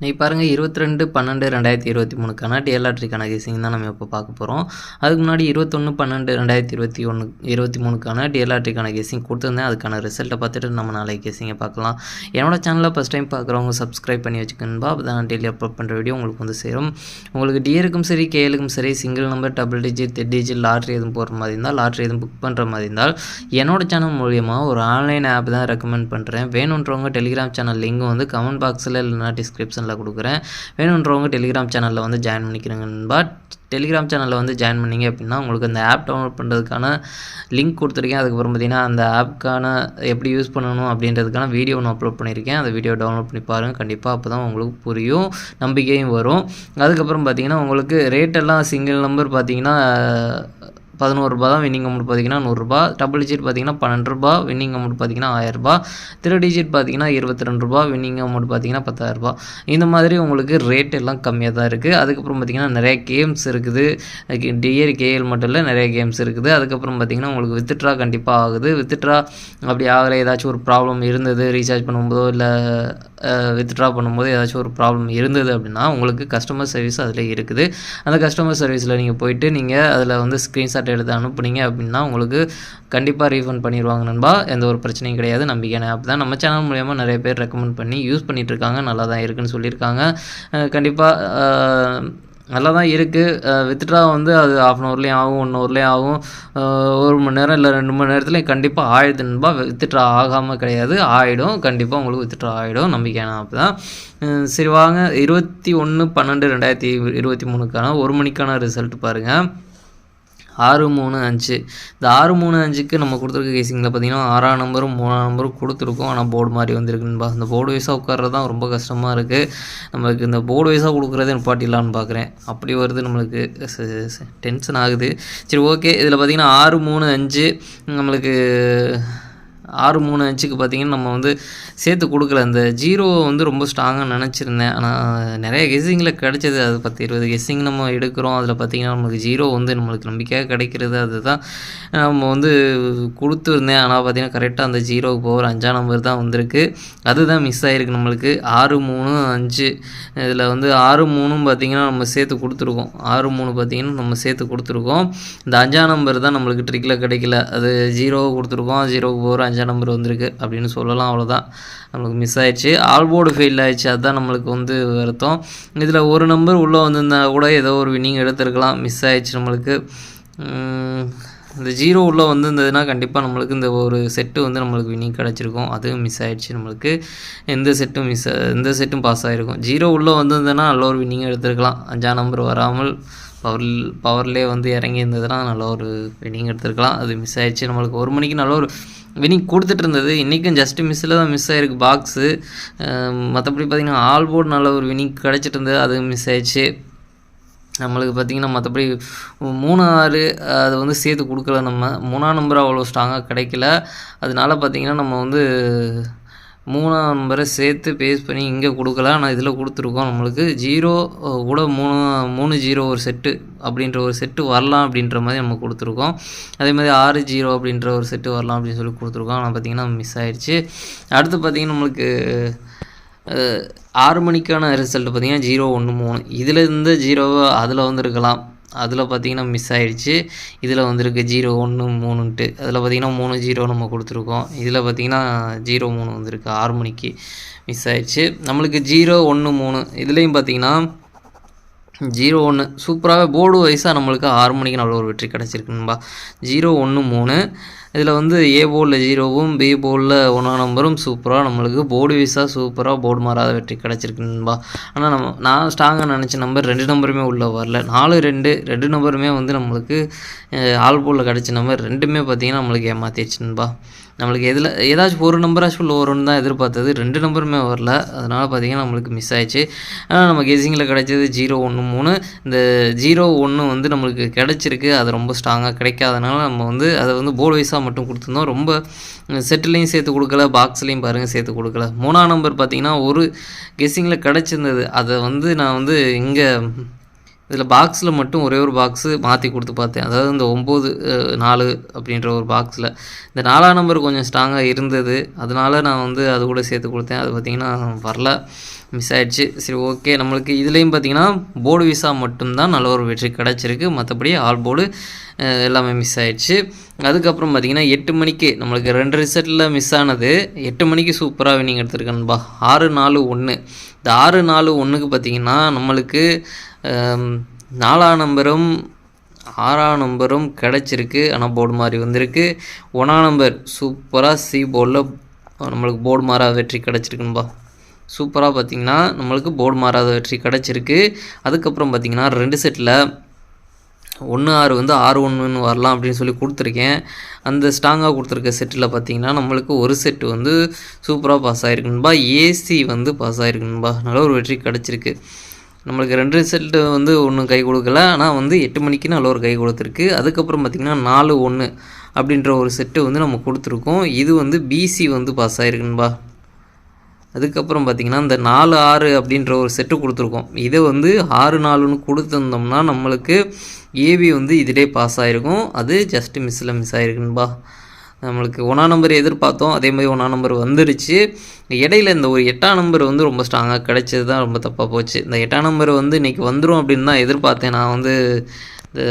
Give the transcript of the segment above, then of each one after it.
நீ பாருங்கள் இருபத்தி ரெண்டு பன்னெண்டு ரெண்டாயிரத்தி இருபத்தி மூணுக்கான டிஎல்ஆர்ட்ரிக்கான கேசிங் தான் நம்ம இப்போ பார்க்க போகிறோம் அதுக்கு முன்னாடி இருபத்தொன்று பன்னெண்டு ரெண்டாயிரத்தி இருபத்தி ஒன்று இருபத்தி மூணுக்கான டிஎல்ஆர்ட்ரிக்கான கேசிங் கொடுத்துருந்தேன். அதுக்கான ரிசல்ட்டை பார்த்துட்டு நம்ம நாளைக்கு கேசிங்கை பார்க்கலாம். என்னோட சேனலில் ஃபஸ்ட் டைம் பார்க்குறவங்க சப்ஸ்கிரைப் பண்ணி வச்சுக்கணும்பா அப்போ தான் நான் டெய்லி அப்லோட் பண்ணுற வீடியோ உங்களுக்கு வந்து சேரும். உங்களுக்கு டிஏருக்கும் சரி கேஎலுக்கும் சரி சிங்கிள் நம்பர் டபுள் டிஜிட் தெட் டிஜிட் லாட்ரி எதுவும் போடுற மாதிரி இருந்தால் லாட்ரி எதுவும் புக் பண்ணுற மாதிரி இருந்தால் என்னோட சேனல் மூலியமாக ஒரு ஆன்லைன் ஆப் தான் ரெக்கமெண்ட் பண்ணுறேன் வேணுன்றவங்க டெலிகிராம் சேனல் லிங்க் வந்து கமெண்ட் பாக்ஸில் இல்லைனா டிஸ்கிரிப்ஷன் சேனலில் கொடுக்குறேன். வேணுன்றவங்க டெலிகிராம் சேனலில் வந்து ஜாயின் பண்ணிக்கிறேங்க பட் டெலிகிராம் சேனலில் வந்து ஜாயின் பண்ணிங்க அப்படின்னா உங்களுக்கு அந்த ஆப் டவுன்லோட் பண்ணுறதுக்கான லிங்க் கொடுத்துருக்கேன். அதுக்கப்புறம் பார்த்தீங்கன்னா அந்த ஆப்க்கான எப்படி யூஸ் பண்ணணும் அப்படின்றதுக்கான வீடியோ ஒன்று அப்லோட் பண்ணியிருக்கேன். அந்த வீடியோ டவுன்லோட் பண்ணி பாருங்கள் கண்டிப்பாக அப்போ தான் உங்களுக்கு புரியும். நம்பிக்கையும் வரும். அதுக்கப்புறம் பார்த்தீங்கன்னா உங்களுக்கு ரேட்டெல்லாம் சிங்கிள் நம்பர் பார்த்தீங்கன்னா பதினோருபா தான் வின்னிங் அமௌண்ட் பார்த்தீங்கன்னா நூறுரூபா டபுள் டிஜிட் பார்த்தீங்கன்னா பன்னெண்டு ரூபா வின்னிங் அமௌண்ட் பார்த்தீங்கன்னா ஆயிரரூபா திரு டிஜிட் பார்த்தீங்கன்னா இருபத்தி ரெண்டு ரூபா வின்னிங் அமௌண்ட் பார்த்தீங்கன்னா பத்தாயிரரூபா இந்த மாதிரி உங்களுக்கு ரேட் எல்லாம் கம்மியாக தான் இருக்குது அதுக்கப்புறம் பார்த்தீங்கன்னா நிறைய கேம்ஸ் இருக்குது. டிஎர் கேஎல் மட்டும் இல்லை நிறைய கேம்ஸ் இருக்குது. அதுக்கப்புறம் பார்த்தீங்கன்னா உங்களுக்கு வித்ட்ரா கண்டிப்பாக ஆகுது. வித்ட்ரா அப்படி ஆகலை ஏதாச்சும் ஒரு ப்ராப்ளம் இருந்தது ரீசார்ஜ் பண்ணும்போதோ இல்லை வித்ட்ரா பண்ணும்போது ஏதாச்சும் ஒரு ப்ராப்ளம் இருந்தது அப்படின்னா உங்களுக்கு கஸ்டமர் சர்வீஸ் அதில் இருக்குது. அந்த கஸ்டமர் சர்வீஸில் நீங்கள் போயிட்டு நீங்கள் அதில் வந்து ஸ்க்ரீன்ஷாட் எடுத்து அனுப்புனீங்க அப்படின்னா உங்களுக்கு கண்டிப்பாக ரீஃபண்ட் பண்ணிடுவாங்க நண்பா. எந்த ஒரு பிரச்சனையும் கிடையாது நம்பிக்கையான ஆப் தான். நம்ம சேனல் மூலியமாக நிறைய பேர் ரெக்கமெண்ட் பண்ணி யூஸ் பண்ணிகிட்டு இருக்காங்க. நல்லா தான் இருக்குன்னு சொல்லியிருக்காங்க. கண்டிப்பாக நல்லா தான் இருக்குது வித்ட்ரா வந்து அது ஆஃப் அன் ஹவர்லேயும் ஆகும் ஒன் ஹவர்லேயும் ஆகும். ஒரு மணி நேரம் இல்லை ரெண்டு மணி நேரத்துலேயும் கண்டிப்பாக ஆயிடுது நண்பா. வித்ட்ரா ஆகாமல் கிடையாது. ஆகிடும் கண்டிப்பாக உங்களுக்கு வித்ட்ரா ஆகிடும் நம்பிக்கையான ஆப் தான். சரி வாங்க. இருபத்தி ஒன்று பன்னெண்டு ரெண்டாயிரத்தி இருபத்தி மூணுக்கான ஒரு மணிக்கான ரிசல்ட் பாருங்கள் ஆறு மூணு அஞ்சு. இந்த ஆறு மூணு அஞ்சுக்கு நம்ம கொடுத்துருக்க கேசிங்கில் பார்த்தீங்கன்னா ஆறாம் நம்பரும் மூணாம் நம்பரும் கொடுத்துருக்கோம். ஆனால் போர்டு மாதிரி வந்திருக்குன்பா இந்த போர்டு வைஸாக உட்கார்றது தான் ரொம்ப கஷ்டமாக இருக்குது நம்மளுக்கு இந்த போர்டு வைஸாக கொடுக்குறதே நிப்பாட்டிடலான்னு பார்க்குறேன் அப்படி வருது நம்மளுக்கு. டென்ஷன் ஆகுது. சரி ஓகே இதில் பார்த்தீங்கன்னா ஆறு மூணு அஞ்சு. நம்மளுக்கு ஆறு மூணு அஞ்சுக்கு பார்த்திங்கன்னா நம்ம வந்து சேர்த்து கொடுக்கல. அந்த ஜீரோ வந்து ரொம்ப ஸ்ட்ராங்காக நினச்சிருந்தேன். ஆனால் நிறைய கெஸ்ஸிங்கில் கிடச்சிது. அது பத்து இருபது கெஸ்ஸிங் நம்ம எடுக்கிறோம். அதில் பார்த்திங்கன்னா நம்மளுக்கு ஜீரோ வந்து நம்மளுக்கு நம்பிக்கையாக கிடைக்கிறது. அதுதான் நம்ம வந்து கொடுத்துருந்தேன். ஆனால் பார்த்திங்கன்னா கரெக்டாக அந்த ஜீரோவுக்கு போகிற அஞ்சாம் நம்பர் தான் வந்திருக்கு. அதுதான் மிஸ் ஆகிருக்கு நம்மளுக்கு. ஆறு மூணு அஞ்சு. இதில் வந்து ஆறு மூணும் பார்த்திங்கன்னா நம்ம சேர்த்து கொடுத்துருக்கோம். ஆறு மூணு பார்த்திங்கன்னா நம்ம சேர்த்து கொடுத்துருக்கோம். இந்த அஞ்சாம் நம்பர் தான் நம்மளுக்கு ட்ரிக்கில் கிடைக்கல. அது ஜீரோவை கொடுத்துருக்கோம். ஜீரோவுக்கு போகிற அஞ்சாம் நம்பர் வந்திருக்கு அப்படின்னு சொல்லலாம் அவ்வளோதான் நம்மளுக்கு மிஸ் ஆயிடுச்சு. ஆல்போர்டு ஃபெயில் ஆயிடுச்சு அதுதான் நம்மளுக்கு வந்து வருத்தம். இதில் ஒரு நம்பர் உள்ளே வந்திருந்தா கூட ஏதோ ஒரு வின்னிங் எடுத்துருக்கலாம் மிஸ் ஆயிடுச்சு நம்மளுக்கு. இந்த ஜீரோ உள்ளே வந்திருந்ததுன்னா கண்டிப்பாக நம்மளுக்கு இந்த ஒரு செட்டு வந்து நம்மளுக்கு வினிங் கிடச்சிருக்கும். அதுவும் மிஸ் ஆகிடுச்சு நம்மளுக்கு. எந்த செட்டும் மிஸ் எந்த செட்டும் பாஸ் ஆகிருக்கும் ஜீரோ உள்ளே வந்திருந்ததுன்னா நல்ல ஒரு வின்னிங் எடுத்துருக்கலாம். அஞ்சாம் நம்பர் வராமல் பவர் பவர்லேயே வந்து இறங்கி இருந்ததுன்னா நல்ல ஒரு வின்னிங் எடுத்துருக்கலாம். அது மிஸ் ஆகிடுச்சு நம்மளுக்கு. ஒரு மணிக்கு நல்ல ஒரு வினிங் கொடுத்துட்டு இருந்தது இன்றைக்கும் ஜஸ்ட் மிஸ்ஸில் தான் மிஸ் ஆகிருக்கு பாக்ஸு மற்றபடி பார்த்திங்கன்னா ஆல் போர்டு நல்ல ஒரு வினிங் கிடச்சிட்டு இருந்தது அது மிஸ் ஆயிடுச்சு. நம்மளுக்கு பார்த்திங்கன்னா மற்றபடி மூணு ஆறு அதை வந்து சேர்த்து கொடுக்கல நம்ம. மூணாம் நம்பர் அவ்வளோ ஸ்ட்ராங்காக கிடைக்கல. அதனால பார்த்திங்கன்னா நம்ம வந்து மூணாம் நம்பரை சேர்த்து பேஸ் பண்ணி இங்கே கொடுக்கல ஆனால் இதில் கொடுத்துருக்கோம் நம்மளுக்கு. ஜீரோ கூட மூணு மூணு ஜீரோ ஒரு செட்டு அப்படின்ற ஒரு செட்டு வரலாம் அப்படின்ற மாதிரி நம்ம கொடுத்துருக்கோம். அதே மாதிரி ஆறு ஜீரோ அப்படின்ற ஒரு செட்டு வரலாம் அப்படின்னு சொல்லி கொடுத்துருக்கோம். ஆனால் பார்த்திங்கன்னா மிஸ் ஆயிடுச்சு. அடுத்து பார்த்திங்கன்னா நம்மளுக்கு ஆறு மணிக்கான ரிசல்ட் பார்த்திங்கன்னா ஜீரோ ஒன்று மூணு. இதில் இருந்து ஜீரோவை அதில் வந்துருக்கலாம். அதில் பார்த்திங்கன்னா மிஸ் ஆகிடுச்சு இதில் வந்திருக்கு ஜீரோ ஒன்று மூணுன்ட்டு. அதில் பார்த்திங்கன்னா மூணு ஜீரோ நம்ம கொடுத்துருக்கோம். இதில் பார்த்திங்கன்னா ஜீரோ மூணு வந்திருக்கு. ஆறு மணிக்கு மிஸ் ஆகிடுச்சு நம்மளுக்கு ஜீரோ ஒன்று மூணு இதுலேயும் பார்த்திங்கன்னா ஜீரோ ஒன்று சூப்பராகவே போர்டு வைஸாக நம்மளுக்கு ஆறு மணிக்கு நல்ல ஒரு வெற்றி கிடச்சிருக்குன்பா ஜீரோ ஒன்று மூணு. இதில் வந்து ஏ போலில் ஜீரோவும் பி போலில் ஒன்றாம் நம்பரும் சூப்பராக நம்மளுக்கு போர்டு வைஸாக சூப்பராக போர்டு மாறாத வெற்றி கிடச்சிருக்குன்பா ஆனால் நம்ம நான் ஸ்ட்ராங்காக நினச்ச நம்பர் ரெண்டு நம்பருமே உள்ளே வரல. நாலு ரெண்டு ரெண்டு நம்பருமே வந்து நம்மளுக்கு ஆல் போலில் கிடச்ச நம்பர் ரெண்டுமே பார்த்திங்கன்னா நம்மளுக்கு ஏமாத்திடுச்சுன்பா நம்மளுக்கு எதில் ஏதாச்சும் ஒரு நம்பராச்சும் உள்ள வரும்னு தான் எதிர்பார்த்தது. ரெண்டு நம்பருமே வரல. அதனால் பார்த்திங்கன்னா நம்மளுக்கு மிஸ் ஆயிடுச்சு. ஆனால் நம்ம கெஸிங்கில் கிடைச்சது ஜீரோ ஒன்று மூணு. இந்த ஜீரோ ஒன்று வந்து நம்மளுக்கு கிடச்சிருக்கு. அது ரொம்ப ஸ்ட்ராங்காக கிடைக்காதனால நம்ம வந்து அதை வந்து போர்டு வைஸாக மட்டும் கொடுத்துருந்தோம். ரொம்ப செட்டிலையும் சேர்த்து கொடுக்கல பாக்ஸ்லேயும் பாருங்கள் சேர்த்து கொடுக்கல. மூணாம் நம்பர் பார்த்திங்கன்னா ஒரு கெஸ்ஸிங்கில் கிடச்சிருந்தது. அதை வந்து நான் வந்து இங்கே இதில் பாக்ஸில் மட்டும் ஒரே ஒரு பாக்ஸு மாற்றி கொடுத்து பார்த்தேன். அதாவது இந்த ஒம்பது நாலு அப்படின்ற ஒரு பாக்ஸில் இந்த நாலாம் நம்பர் கொஞ்சம் ஸ்ட்ராங்காக இருந்தது. அதனால நான் வந்து அது கூட சேர்த்து கொடுத்தேன். அது பார்த்திங்கன்னா வரல. மிஸ் ஆயிடுச்சு. சரி ஓகே நம்மளுக்கு இதுலேயும் பார்த்தீங்கன்னா போர்டு விசா மட்டும்தான் நல்ல ஒரு வெற்றி கிடச்சிருக்கு. மற்றபடி ஆல் போர்டு எல்லாமே மிஸ் ஆகிடுச்சு அதுக்கப்புறம் பார்த்திங்கன்னா எட்டு மணிக்கு நம்மளுக்கு ரெண்டு ரிசல்ட்டில் மிஸ் ஆனது. எட்டு மணிக்கு சூப்பராக வினிங் எடுத்திருக்கேன்பா ஆறு நாலு ஒன்று இந்த ஆறு நாலு ஒன்றுக்கு பார்த்தீங்கன்னா நம்மளுக்கு நாலாம் நம்பரும் ஆறாம் நம்பரும் கிடச்சிருக்கு. ஆனால் போர்டு மாதிரி வந்திருக்கு. ஒன்றாம் நம்பர் சூப்பராக சி போர்டில் நம்மளுக்கு போர்டு மாறாக வெற்றி கிடச்சிருக்குன்பா சூப்பராக பார்த்தீங்கன்னா நம்மளுக்கு போர்டு மாறாத வெற்றி கிடச்சிருக்கு. அதுக்கப்புறம் பார்த்திங்கன்னா ரெண்டு செட்டில் ஒன்று ஆறு வந்து ஆறு ஒன்றுன்னு வரலாம் அப்படின்னு சொல்லி கொடுத்துருக்கேன். அந்த ஸ்ட்ராங்காக கொடுத்துருக்க செட்டில் பார்த்தீங்கன்னா நம்மளுக்கு ஒரு செட்டு வந்து சூப்பராக பாஸ் ஆகிருக்குன்பா ஏசி வந்து பாஸ் ஆகிருக்குன்பா நல்ல ஒரு வெற்றி கிடச்சிருக்கு. நம்மளுக்கு ரெண்டு செட்டு வந்து ஒன்றும் கை கொடுக்கல. ஆனால் வந்து எட்டு மணிக்கு நல்ல ஒரு கை கொடுத்துருக்கு. அதுக்கப்புறம் பார்த்திங்கன்னா நாலு ஒன்று அப்படின்ற ஒரு செட்டு வந்து நம்ம கொடுத்துருக்கோம். இது வந்து பிசி வந்து பாஸ் ஆகிருக்குன்பா அதுக்கப்புறம் பார்த்திங்கன்னா இந்த நாலு ஆறு அப்படின்ற ஒரு செட்டு கொடுத்துருக்கோம். இதை வந்து ஆறு நாலுன்னு கொடுத்துருந்தோம்னா நம்மளுக்கு ஏபி வந்து இதிலே பாஸ் ஆகிருக்கும் அது ஜஸ்ட்டு மிஸ்ஸில் மிஸ் ஆகிருக்குன்பா நம்மளுக்கு ஒன்றாம் நம்பர் எதிர்பார்த்தோம். அதே மாதிரி ஒன்றா நம்பர் வந்துடுச்சு இடையில இந்த ஒரு எட்டாம் நம்பர் வந்து ரொம்ப ஸ்ட்ராங்காக கிடைச்சது தான் ரொம்ப தப்பாக போச்சு. இந்த எட்டாம் நம்பர் வந்து இன்றைக்கி வந்துடும் அப்படின்னு தான் எதிர்பார்த்தேன். நான் வந்து இந்த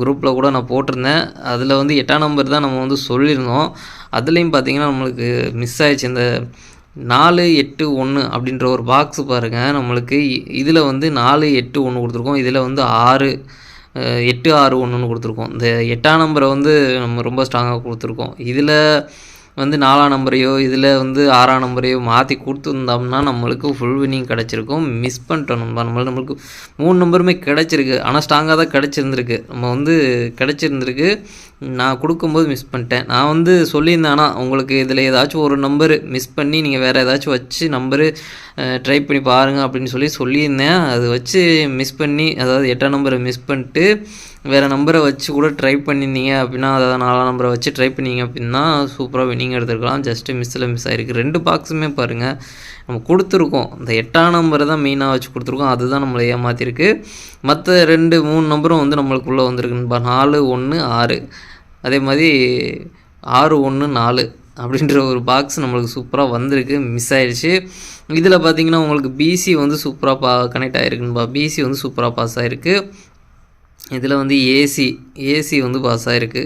குரூப்பில் கூட நான் போட்டிருந்தேன். அதில் வந்து எட்டாம் நம்பர் தான் நம்ம வந்து சொல்லியிருந்தோம். அதுலேயும் பார்த்தீங்கன்னா நம்மளுக்கு மிஸ் ஆயிடுச்சு. இந்த நாலு எட்டு ஒன்று அப்படின்ற ஒரு பாக்ஸ் பாருங்கள் நம்மளுக்கு இதில் வந்து நாலு எட்டு ஒன்று கொடுத்துருக்கோம். இதில் வந்து ஆறு எட்டு ஆறு ஒன்றுன்னு கொடுத்துருக்கோம். இந்த எட்டாம் நம்பரை வந்து நம்ம ரொம்ப ஸ்ட்ராங்காக கொடுத்துருக்கோம். இதில் வந்து நாலாம் நம்பரையோ இதில் வந்து ஆறாம் நம்பரையோ மாற்றி கொடுத்துருந்தோம்னா நம்மளுக்கு ஃபுல் வினிங் கிடச்சிருக்கும். மிஸ் பண்ணிட்டோம் நம்ம. நம்மளுக்கு நம்மளுக்கு மூணு நம்பருமே கிடச்சிருக்கு. ஆனால் ஸ்ட்ராங்காக தான் கிடச்சிருந்துருக்கு. நம்ம வந்து கிடச்சிருந்துருக்கு. நான் கொடுக்கும்போது மிஸ் பண்ணிட்டேன். நான் வந்து சொல்லியிருந்தேன் ஆனால் உங்களுக்கு இதில் ஏதாச்சும் ஒரு நம்பரு மிஸ் பண்ணி நீங்கள் வேறு ஏதாச்சும் வச்சு நம்பரு ட்ரை பண்ணி பாருங்கள் அப்படின்னு சொல்லி சொல்லியிருந்தேன். அது வச்சு மிஸ் பண்ணி அதாவது எட்டாம் நம்பரை மிஸ் பண்ணிட்டு வேறு நம்பரை வச்சு கூட ட்ரை பண்ணியிருந்தீங்க அப்படின்னா அதாவது நாலாம் நம்பரை வச்சு ட்ரை பண்ணிங்க அப்படின்னா சூப்பராக வினிங் எடுத்துருக்கலாம். ஜஸ்ட்டு மிஸ்ஸில் மிஸ் ஆகிருக்கு ரெண்டு பாக்ஸுமே பாருங்கள் நம்ம கொடுத்துருக்கோம். இந்த எட்டாம் நம்பரை தான் மெயினாக வச்சு கொடுத்துருக்கோம். அதுதான் நம்மளை ஏமாற்றிருக்கு மற்ற ரெண்டு மூணு நம்பரும் வந்து நம்மளுக்குள்ளே வந்திருக்குன்பா நாலு ஒன்று ஆறு. அதே மாதிரி ஆறு ஒன்று நாலு. அப்படின்ற ஒரு பாக்ஸ் நம்மளுக்கு சூப்பராக வந்திருக்கு. மிஸ் ஆயிடுச்சு இதில் பார்த்தீங்கன்னா உங்களுக்கு பிசி வந்து சூப்பராக பா கனெக்ட் ஆகிருக்குன்பா பிசி வந்து சூப்பராக பாஸ் ஆகிருக்கு இதில் வந்து ஏசி ஏசி வந்து பாஸ் ஆகிருக்கு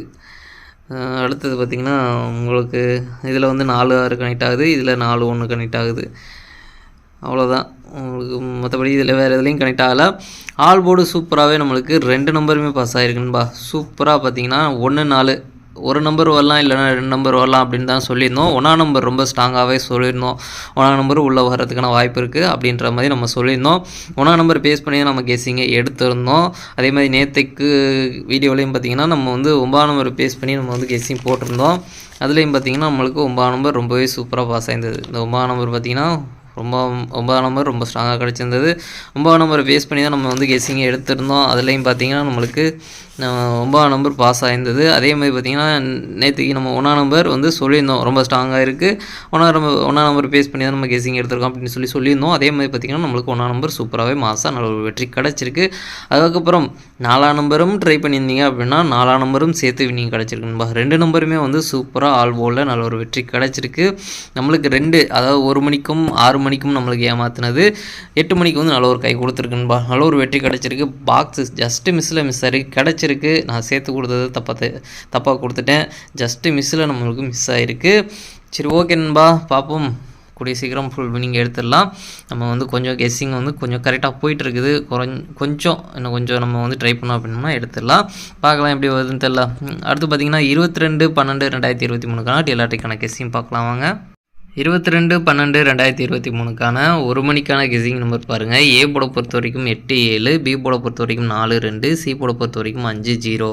அடுத்தது பார்த்திங்கன்னா உங்களுக்கு இதில் வந்து நாலு ஆறு கனெக்ட் ஆகுது. இதில் நாலு ஒன்று கனெக்ட் ஆகுது. அவ்வளோதான் உங்களுக்கு மற்றபடி இதில் வேறு எதுலேயும் கனெக்ட் ஆகலை. ஆல் போர்டு சூப்பராகவே நம்மளுக்கு ரெண்டு நம்பருமே பாஸ் ஆகிருக்குன்பா சூப்பராக பார்த்தீங்கன்னா ஒன்று நாலு ஒரு நம்பர் வரலாம் இல்லைன்னா ரெண்டு நம்பர் வரலாம் அப்படின்னு தான் சொல்லியிருந்தோம். ஒன்றா நம்பர் ரொம்ப ஸ்ட்ராங்காகவே சொல்லியிருந்தோம். ஒன்றா நம்பர் உள்ளே வர்றதுக்கான வாய்ப்பு இருக்குது அப்படின்ற மாதிரி நம்ம சொல்லியிருந்தோம். ஒன்றா நம்பர் பேஸ் பண்ணி நம்ம கெஸிங்கை எடுத்திருந்தோம். அதே மாதிரி நேற்றுக்கு வீடியோலையும் பார்த்தீங்கன்னா நம்ம வந்து ஒன்பதாம் நம்பர் பேஸ் பண்ணி நம்ம வந்து கெஸிங் போட்டிருந்தோம். அதுலேயும் பார்த்தீங்கன்னா நம்மளுக்கு ஒன்பதாம் நம்பர் ரொம்பவே சூப்பராக பாஸ் ஆயிருந்தது. இந்த ஒன்பதாம் நம்பர் பார்த்தீங்கன்னா ரொம்ப ஒன்பதாம் நம்பர் ரொம்ப ஸ்ட்ராங்காக கிடச்சிருந்தது. ஒன்பதாம் நம்பரை பேஸ் பண்ணி தான் நம்ம வந்து கெஸ்ஸிங்கை எடுத்திருந்தோம். அதுலேயும் பார்த்தீங்கன்னா நம்மளுக்கு ஒன்பதாம் நம்பர் பாஸ் ஆயிருந்தது. அதே மாதிரி பார்த்திங்கன்னா நேற்றுக்கு நம்ம ஒன்றாம் நம்பர் வந்து சொல்லியிருந்தோம். ரொம்ப ஸ்ட்ராங்காக இருக்குது ஒன்றாம் நம்பர் ஒன்றாம் நம்பர் பேஸ் பண்ணி தான் நம்ம கெஸ்ஸிங் எடுத்திருக்கோம் அப்படின்னு சொல்லி சொல்லியிருந்தோம். அதே மாதிரி பார்த்தீங்கன்னா நம்மளுக்கு ஒன்றாம் நம்பர் சூப்பராகவே மாதம் நல்ல ஒரு வெற்றி கிடச்சிருக்கு. அதுக்கப்புறம் நாலாம் நம்பரும் ட்ரை பண்ணியிருந்தீங்க அப்படின்னா நாலாம் நம்பரும் சேர்த்து வினிங் கிடச்சிருக்குன்பா ரெண்டு நம்பருமே வந்து சூப்பராக ஆல் போலில் நல்ல ஒரு வெற்றி கிடச்சிருக்கு. நம்மளுக்கு ரெண்டு அதாவது ஒரு மணிக்கும் ஆறு மணிக்கும் நம்மளுக்கு ஏமாத்துனது. எட்டு மணிக்கு வந்து நல்ல ஒரு கை கொடுத்துருக்குன்பா நல்ல ஒரு வெற்றி கிடச்சிருக்கு. பாக்ஸு ஜஸ்ட்டு மிஸ்ஸில் மிஸ் ஆகி கிடச்சிருக்கு. நான் சேர்த்து கொடுத்தது தப்பாக தப்பாக கொடுத்துட்டேன். ஜஸ்ட்டு மிஸ்ஸில் நம்மளுக்கு மிஸ் ஆகிருக்கு சரி ஓகே நண்பா. பார்ப்போம் கூடிய சீக்கிரம் ஃபுல் வினிங் எடுத்துடலாம். நம்ம வந்து கொஞ்சம் கெஸ்ஸிங் வந்து கொஞ்சம் கரெக்டாக போயிட்டுருக்குது. இருக்குது கொஞ்சம் இன்னும் கொஞ்சம் நம்ம வந்து ட்ரை பண்ணோம் அப்படின்னா எடுத்துடலாம். பார்க்கலாம் எப்படி வருதுன்னு தெரில அடுத்து பார்த்தீங்கன்னா இருபத்தி ரெண்டு பன்னெண்டு ரெண்டாயிரத்தி இருபத்தி மூணுக்கான எல்லாத்துக்கான கெஸ்ஸிங் பார்க்கலாம் வாங்க. இருபத்தி ரெண்டு பன்னெண்டு ரெண்டாயிரத்தி இருபத்தி மூணுக்கான ஒரு மணிக்கான கெஸிங் நம்பர் பாருங்கள் ஏ போட பொறுத்த வரைக்கும் எட்டு ஏழு பி போட பொறுத்த வரைக்கும் நாலு ரெண்டு சி போட பொறுத்த வரைக்கும் அஞ்சு ஜீரோ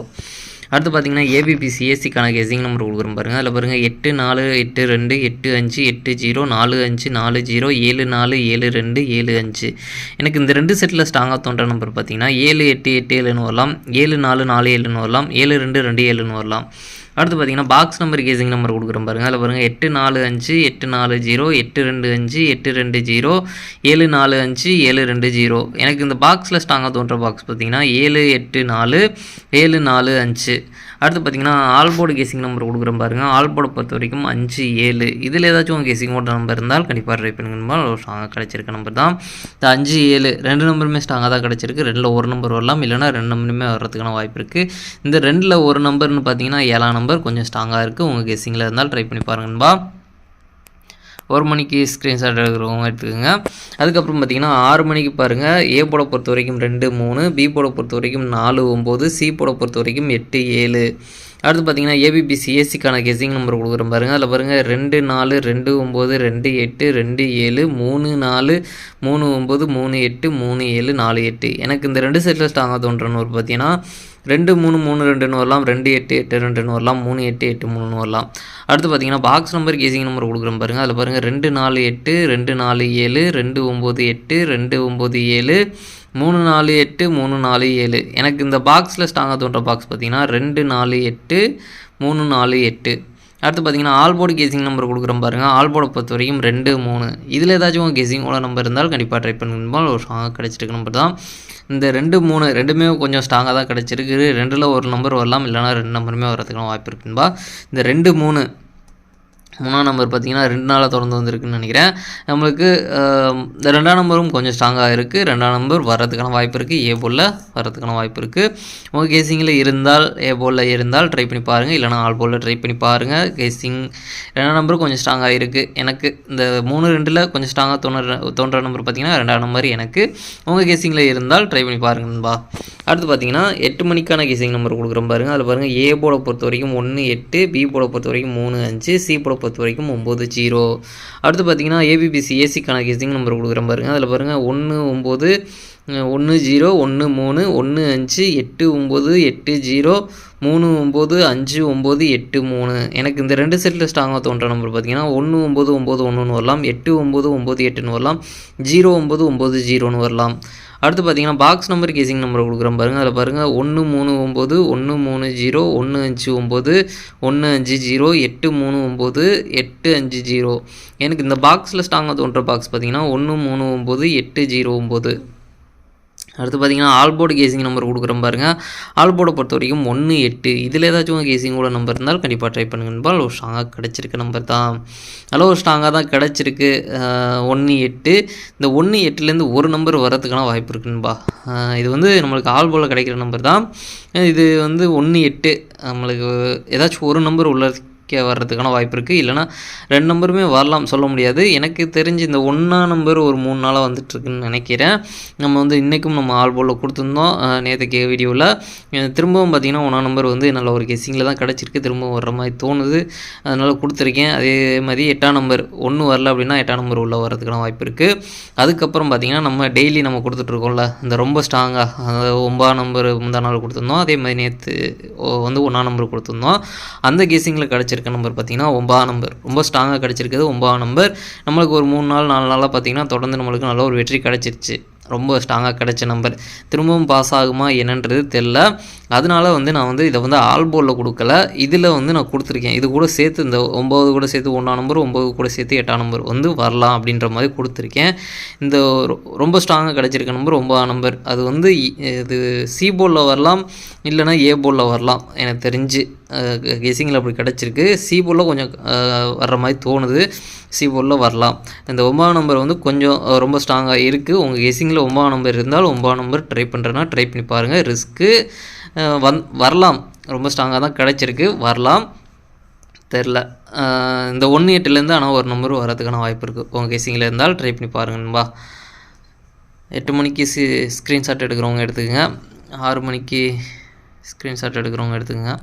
அடுத்து பார்த்தீங்கன்னா ஏபிபி சிஎஸ்சிக்கான கெஸிங் நம்பர் கொடுக்குறோம் பாருங்கள் அதில் பாருங்கள் எட்டு நாலு எட்டு ரெண்டு எட்டு அஞ்சு எட்டு ஜீரோ நாலு அஞ்சு நாலு ஜீரோ ஏழு நாலு ஏழு ரெண்டு ஏழு அஞ்சு. எனக்கு இந்த ரெண்டு செட்டில் ஸ்ட்ராங்காக தோன்ற நம்பர் பார்த்தீங்கன்னா ஏழு எட்டு எட்டு ஏழுன்னு வரலாம். ஏழு நாலு நாலு ஏழுன்னு வரலாம். ஏழு ரெண்டு ரெண்டு ஏழுன்னு வரலாம். அடுத்து பார்த்தீங்கன்னா பாக்ஸ் நம்பர் கேசிங் நம்பர் கொடுக்குறோம் பாருங்கள் அதில் பாருங்கள் எட்டு நாலு அஞ்சு எட்டு நாலு ஜீரோ எட்டு ரெண்டு அஞ்சு எட்டு ரெண்டு ஜீரோ ஏழு நாலு அஞ்சு ஏழு ரெண்டு ஜீரோ. எனக்கு இந்த பாக்ஸில் ஸ்ட்ராங்காக தோன்ற பாக்ஸ் பார்த்தீங்கன்னா ஏழு எட்டு நாலு ஏழு நாலு அஞ்சு. அடுத்து பார்த்தீங்கன்னா ஆல்போர்டு கேசிங் நம்பர் கொடுக்குறேன் பாருங்கள் ஆல்போர்டை பொறுத்த வரைக்கும் அஞ்சு ஏழு. இதில் ஏதாச்சும் உங்கள் கேசிங் ஓட்ட நம்பர் இருந்தால் கண்டிப்பாக ட்ரை பண்ணுங்க ஸ்ட்ராங்காக கிடச்சிருக்க நம்பர் தான். இந்த அஞ்சு ஏழு ரெண்டு நம்பருமே ஸ்ட்ராங்காக தான் கிடச்சிருக்கு. ரெண்டில் ஒரு நம்பர் வரலாம். இல்லைனா ரெண்டு நம்பருமே வர்றதுக்கான வாய்ப்பு இருக்குது இந்த ரெண்டில் ஒரு நம்பர்னு பார்த்தீங்கன்னா ஏழாம் நம்பர் கொஞ்சம் ஸ்ட்ராங்காக இருக்குது உங்கள் கெஸ்ஸிங்கில் இருந்தால் ட்ரை பண்ணி பாருங்கன்பா. ஒரு மணிக்கு ஸ்க்ரீன்ஷாட் எடுக்கிறவங்க எடுத்துக்கோங்க. அதுக்கப்புறம் பார்த்தீங்கன்னா ஆறு மணிக்கு பாருங்கள் ஏ போட பொறுத்த வரைக்கும் ரெண்டு மூணு பி போட பொறுத்த வரைக்கும் நாலு ஒம்பது சி போட பொறுத்த வரைக்கும் எட்டு ஏழு. அடுத்து பார்த்தீங்கன்னா ஏபிபி சிஎஸ்சிக்கான கெஸிங் நம்பர் கொடுக்குறேன் பாருங்கள் அதில் பாருங்கள் ரெண்டு நாலு ரெண்டு ஒம்பது ரெண்டு எட்டு ரெண்டு ஏழு மூணு நாலு மூணு ஒம்பது மூணு எட்டு மூணு ஏழு நாலு எட்டு. எனக்கு இந்த ரெண்டு செட்டில் ஸ்ட்ராங்காக தோன்றன்னு ஒரு பார்த்தீங்கன்னா ரெண்டு மூணு மூணு ரெண்டுன்னு வரலாம் ரெண்டு எட்டு எட்டு ரெண்டுன்னு வரலாம் மூணு எட்டு எட்டு மூணுன்னு வரலாம் அடுத்து பார்த்தீங்கன்னா பாக்ஸ் நம்பர் கேசிங் நம்பர் கொடுக்குறோம் பாருங்கள் அதில் பாருங்கள் ரெண்டு நாலு எட்டு ரெண்டு நாலு ஏழு ரெண்டு ஒம்பது எட்டு ரெண்டு ஒம்பது ஏழு மூணு நாலு எட்டு மூணு நாலு ஏழு. எனக்கு இந்த பாக்ஸில் ஸ்ட்ராங்காக தோன்ற பாக்ஸ் பார்த்தீங்கன்னா ரெண்டு நாலு எட்டு மூணு நாலு எட்டு. அடுத்து பார்த்தீங்கன்னா ஆல்போர்டு கேசிங் நம்பர் கொடுக்குறோம் பாருங்கள் ஆல்போர்டை பொறுத்த வரைக்கும் ரெண்டு மூணு. இதில் ஏதாச்சும் கெஸிங்கோட நம்பர் இருந்தால் கண்டிப்பாக ட்ரை பண்ணும்போது ஒரு ஸ்ட்ராங்காக கிடச்சிருக்க நம்பர் தான். இந்த ரெண்டு மூணு ரெண்டுமே கொஞ்சம் ஸ்ட்ராங்காக தான் கிடச்சிருக்கு. ரெண்டில் ஒரு நம்பர் வரலாம். இல்லைனா ரெண்டு நம்பருமே வரதுக்கான வாய்ப்பு இருக்குன்பா இந்த ரெண்டு மூணு மூணாம் நம்பர் பார்த்திங்கன்னா ரெண்டு நாளாக தொடர்ந்து வந்திருக்குன்னு நினைக்கிறேன். நம்மளுக்கு இந்த ரெண்டாம் நம்பரும் கொஞ்சம் ஸ்ட்ராங்காக இருக்குது ரெண்டாம் நம்பர் வர்றதுக்கான வாய்ப்பு இருக்குது ஏ போலில் வர்றதுக்கான வாய்ப்பு இருக்குது உங்கள் கேசிங்கில் இருந்தால் ஏ போலில் இருந்தால் ட்ரை பண்ணி பாருங்கள் இல்லைனா ஆல் போலில் ட்ரை பண்ணி பாருங்கள் கேசிங் ரெண்டாம் நம்பரும் கொஞ்சம் ஸ்ட்ராங்காக இருக்குது எனக்கு இந்த மூணு ரெண்டில் கொஞ்சம் ஸ்ட்ராங்காக தோன்ற தோன்ற நம்பர் பார்த்திங்கன்னா ரெண்டாம் நம்பர் எனக்கு. உங்கள் கேசிங்கில் இருந்தால் ட்ரை பண்ணி பாருங்கன்பா அடுத்து பார்த்தீங்கன்னா எட்டு மணிக்கான கேசிங் நம்பர் கொடுக்குறோம் பாருங்கள் அதில் பாருங்கள் ஏ போட பொறுத்த வரைக்கும் ஒன்று எட்டு பி போட பொறுத்த வரைக்கும் மூணு அஞ்சு சி போட பொறுத்த வரைக்கும் ஒம்பது ஜீரோ அடுத்து பார்த்தீங்கன்னா ஏபிபிசி ஏசிக்கான கெஸிங் நம்பர் கொடுக்குற பாருங்கள் அதில் பாருங்கள் ஒன்று ஒம்பது ஒன்று ஜீரோ ஒன்று மூணு ஒன்று அஞ்சு எட்டு ஒம்பது எட்டு ஜீரோ மூணு ஒம்பது அஞ்சு ஒம்பது எட்டு மூணு. எனக்கு இந்த ரெண்டு செட்டில் ஸ்ட்ராங்காக தோன்ற நம்பர் பார்த்தீங்கன்னா ஒன்று ஒம்பது ஒம்பது ஒன்றுன்னு வரலாம். எட்டு ஒம்பது ஒம்பது எட்டுன்னு வரலாம். ஜீரோ ஒம்பது ஒம்பது ஜீரோன்னு வரலாம். அடுத்து பார்த்தீங்கன்னா பாக்ஸ் நம்பர் கேசிங் நம்பர் கொடுக்குறோம் பாருங்கள் அதில் பாருங்கள் ஒன்று மூணு ஒம்பது ஒன்று மூணு ஜீரோ ஒன்று அஞ்சு ஒம்பது ஒன்று அஞ்சு ஜீரோ எட்டு மூணு ஒம்பது எட்டு அஞ்சு ஜீரோ எனக்கு இந்த பாக்ஸில் ஸ்ட்ராங்காக தோன்ற பாக்ஸ் பார்த்தீங்கன்னா ஒன்று மூணு ஒம்பது எட்டு ஜீரோ ஒம்பது அடுத்து பார்த்தீங்கன்னா ஆல்போர்டு கேசிங் நம்பர் கொடுக்குறோம் பாருங்கள் ஆல்போர்டை பொறுத்த வரைக்கும் ஒன்று எட்டு இதில் ஏதாச்சும் கேசிங்கோட நம்பர் இருந்தால் கண்டிப்பாக ட்ரை பண்ணுங்கன்பா ஒரு ஸ்ட்ராங்காக கிடச்சிருக்க நம்பர் தான். அளவு ஒரு ஸ்ட்ராங்காக தான் கிடச்சிருக்கு. ஒன்று எட்டு. இந்த ஒன்று எட்டுலேருந்து ஒரு நம்பர் வரதுக்கான வாய்ப்பு இருக்குன்பா இது வந்து நம்மளுக்கு ஆல்போர்டில் கிடைக்கிற நம்பர் தான். இது வந்து ஒன்று எட்டு. நம்மளுக்கு ஏதாச்சும் ஒரு நம்பர் உள்ள கே வர்றதுக்கான வாய்ப்பு இருக்குது இல்லைனா ரெண்டு நம்பருமே வரலாம் சொல்ல முடியாது. எனக்கு தெரிஞ்சு இந்த ஒன்றா நம்பர் ஒரு மூணு நாளாக வந்துட்டுருக்குன்னு நினைக்கிறேன். நம்ம வந்து இன்றைக்கும் நம்ம ஆல்போலில் கொடுத்துருந்தோம். நேற்றுக்கு வீடியோவில் திரும்பவும் பார்த்திங்கன்னா ஒன்றா நம்பர் வந்து நல்ல ஒரு கெஸ்ஸிங்கில் தான் கிடச்சிருக்கு. திரும்பவும் வர்ற மாதிரி தோணுது. அதனால் கொடுத்துருக்கேன். அதே மாதிரி எட்டாம் நம்பர் ஒன்று வரல அப்படின்னா எட்டாம் நம்பர் உள்ளே வர்றதுக்கான வாய்ப்பு இருக்குது அதுக்கப்புறம் பார்த்திங்கன்னா நம்ம டெய்லி நம்ம கொடுத்துட்ருக்கோம்ல இந்த ரொம்ப ஸ்ட்ராங்காக அதாவது ஒம்பதாம் நம்பர் முந்தா நாள் கொடுத்துருந்தோம். அதே மாதிரி நேற்று வந்து ஒன்றா நம்பர் கொடுத்துருந்தோம். அந்த கெஸிங்கில் கிடச்சிருக்கு. கிடச்சிருக்க நம்பர் பார்த்திங்கன்னா ஒன்பதாம் நம்பர் ரொம்ப ஸ்ட்ராங்காக கிடச்சிருக்குது ஒன்பதாம் நம்பர் நம்மளுக்கு ஒரு மூணு நாள் நாலு நாளாக பார்த்திங்கன்னா தொடர்ந்து நம்மளுக்கு நல்ல ஒரு வெற்றி கிடச்சிருச்சு. ரொம்ப ஸ்ட்ராங்காக கிடச்ச நம்பர் திரும்பவும் பாஸ் ஆகுமா என்னன்றது தெரில அதனால வந்து நான் வந்து இதை வந்து ஆல்போலில் கொடுக்கல. இதில் வந்து நான் கொடுத்துருக்கேன். இது கூட சேர்த்து இந்த ஒம்பது கூட சேர்த்து ஒன்றாம் நம்பர் ஒம்பது கூட சேர்த்து எட்டாம் நம்பர் வந்து வரலாம் அப்படின்ற மாதிரி கொடுத்துருக்கேன். இந்த ரொம்ப ஸ்ட்ராங்காக கிடச்சிருக்க நம்பர் ஒம்பதாம் நம்பர் அது வந்து இது சி போர்டில் வரலாம். இல்லைனா ஏ போர்டில் வரலாம். எனக்கு தெரிஞ்சு. கெஸிங்கில் அப்படி கிடச்சிருக்கு. சி போலில் கொஞ்சம் வர்ற மாதிரி தோணுது. சி போலில் வரலாம். இந்த ஒம்பதாம் நம்பர் வந்து கொஞ்சம் ரொம்ப ஸ்ட்ராங்காக இருக்குது உங்கள் கெஸிங்கில் ஒம்பதாம் நம்பர் இருந்தால் ஒம்பதாம் நம்பர் ட்ரை பண்ணுறேன்னா ட்ரை பண்ணி பாருங்கள் ரிஸ்க்கு வந் வரலாம். ரொம்ப ஸ்ட்ராங்காக தான் கிடச்சிருக்கு. வரலாம். தெரில. இந்த ஒன்று எட்டுலேருந்து ஆனால் ஒரு நம்பர் வரதுக்கான வாய்ப்பு இருக்குது உங்கள் கேசிங்கில் இருந்தால் ட்ரை பண்ணி பாருங்கன்பா எட்டு மணிக்கு சி ஸ்க்ரீன்ஷாட் எடுக்கிறவங்க எடுத்துக்கோங்க. ஆறு மணிக்கு ஸ்க்ரீன்ஷாட் எடுக்கிறவங்க எடுத்துக்கோங்க.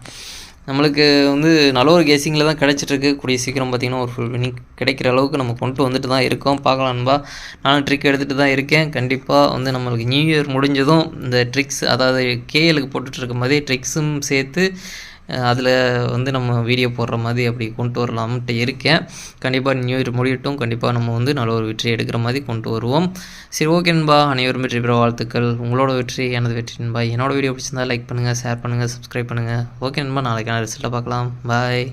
நம்மளுக்கு வந்து நல்ல ஒரு கேசிங்கில் தான் கிடச்சிட்ருக்கு. கூடிய சீக்கிரம் பார்த்திங்கன்னா ஒரு ஃபுல் வினிங் கிடைக்கிற அளவுக்கு நம்ம கொண்டு வந்துட்டு தான் இருக்கோம். பார்க்கலான்பா நானும் ட்ரிக் எடுத்துகிட்டு தான் இருக்கேன். கண்டிப்பாக வந்து நம்மளுக்கு நியூ இயர் முடிஞ்சதும் இந்த ட்ரிக்ஸ் அதாவது கேஎலுக்கு போட்டுட்ருக்க மாதிரி ட்ரிக்ஸும் சேர்த்து அதில் வந்து நம்ம வீடியோ போடுற மாதிரி அப்படி கொண்டு வரலாம்ட்டு இருக்கேன். கண்டிப்பாக நியூ இயர் முடியட்டும். கண்டிப்பாக நம்ம வந்து நல்ல ஒரு வெற்றி எடுக்கிற மாதிரி கொண்டு வருவோம். சரி ஓகே நண்பா. அனைவரும் வெற்றி பெற வாழ்த்துக்கள். உங்களோட வெற்றி எனது வெற்றி நண்பா. என்னோட வீடியோ பிடிச்சிருந்தா லைக் பண்ணுங்கள் ஷேர் பண்ணுங்கள் சப்ஸ்கிரைப் பண்ணுங்கள் ஓகே நண்பா நாளைக்கான ரிசல்ட்டை பார்க்கலாம். பாய்